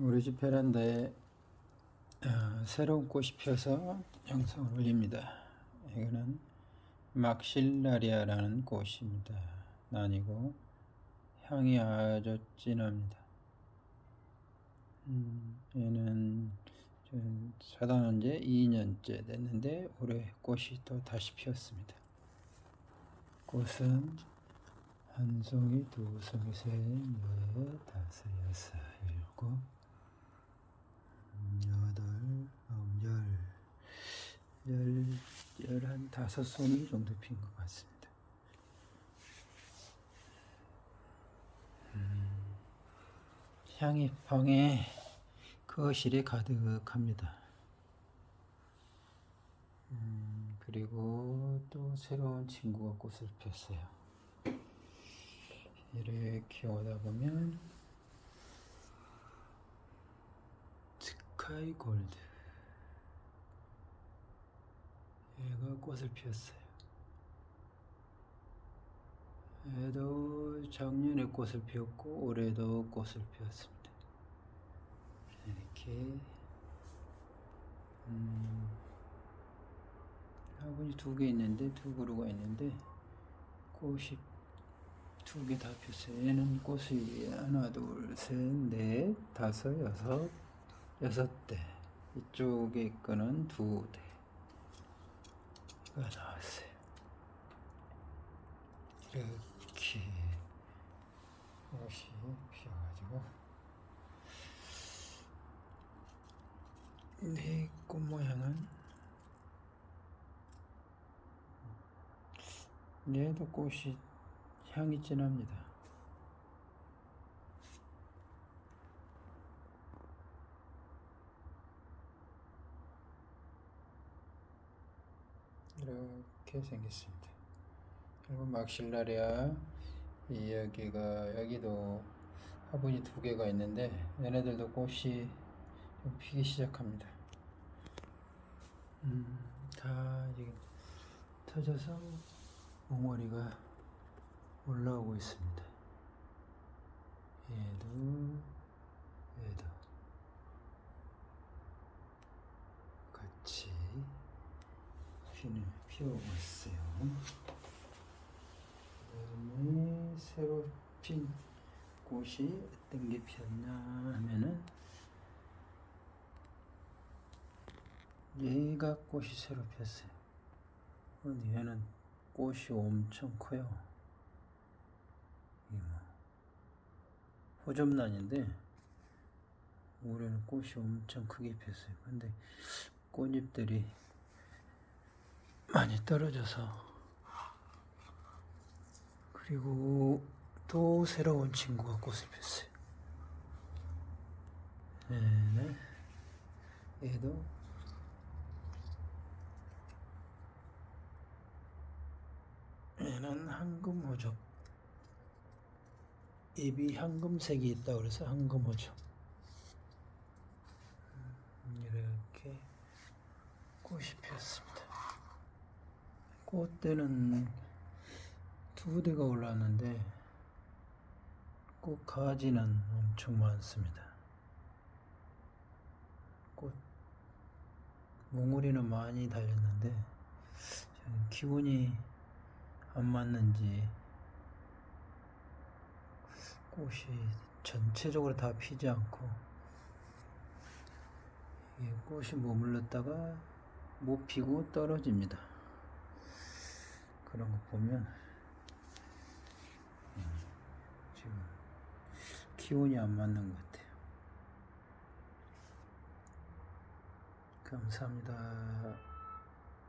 우리 집 베란다에 어, 새로운 꽃이 피어서 영상을 올립니다. 이거는 막실라리아라는 꽃입니다. 난이고 향이 아주 진합니다. 음, 얘는 사다놓은 지 2년째 됐는데 올해 꽃이 또 다시 피었습니다. 꽃은 한 송이, 두 송이, 셋, 넷, 다섯, 여섯, 일곱, 음, 여덟, 아홉, 열, 열, 열한 다섯 송이 정도 핀 것 같습니다. 음, 향이 방에 거실에 가득합니다. 음, 그리고 또 새로운 친구가 꽃을 폈어요. 이렇게 오다 보면 스카이 골드 얘가 꽃을 피웠어요. 얘도 작년에 꽃을 피웠고 올해도 꽃을 피웠습니다. 이렇게 음, 화분이 두 개 있는데 두 그루가 있는데 꽃이 두 개다 폈어요. 얘는 꽃이 하나, 둘, 셋, 넷, 다섯, 여섯, 여섯 대. 이쪽에 거는 두 대가 나왔어요. 이렇게 꽃이 피어가지고 내꽃 모양은 얘도 꽃이 향이 진합니다. 이렇게 생겼습니다. 그리고 막실라리아 이 여기가 여기도 화분이 두 개가 있는데 얘네들도 꽃이 좀 피기 시작합니다. 음, 다 지금 터져서 몽월이가 올라오고 있습니다. 얘도 얘도 같이 피는 피우고 있어요. 그다음에 새로 핀 꽃이 어떤 게 피었나 하면은 얘가 꽃이 새로 피었어요. 근데 얘는 꽃이 엄청 커요. 이게 뭐 호접란인데 올해는 꽃이 엄청 크게 피었어요. 근데 꽃잎들이 떨어져서 그리고 또 새로운 친구가 꽃을 폈어요. 네, 얘도 얘는 황금호접. 잎이 황금색이 있다 그래서 황금호접. 음, 이렇게 꽃이 피었습니다. 꽃대는 두 대가 올라왔는데 꽃 가지는 엄청 많습니다. 꽃 몽우리는 많이 달렸는데 기온이 안 맞는지 꽃이 전체적으로 다 피지 않고 이 꽃이 머물렀다가 못 피고 떨어집니다. 그런 거 보면 음, 지금 기온이 안 맞는 것 같아요. 감사합니다.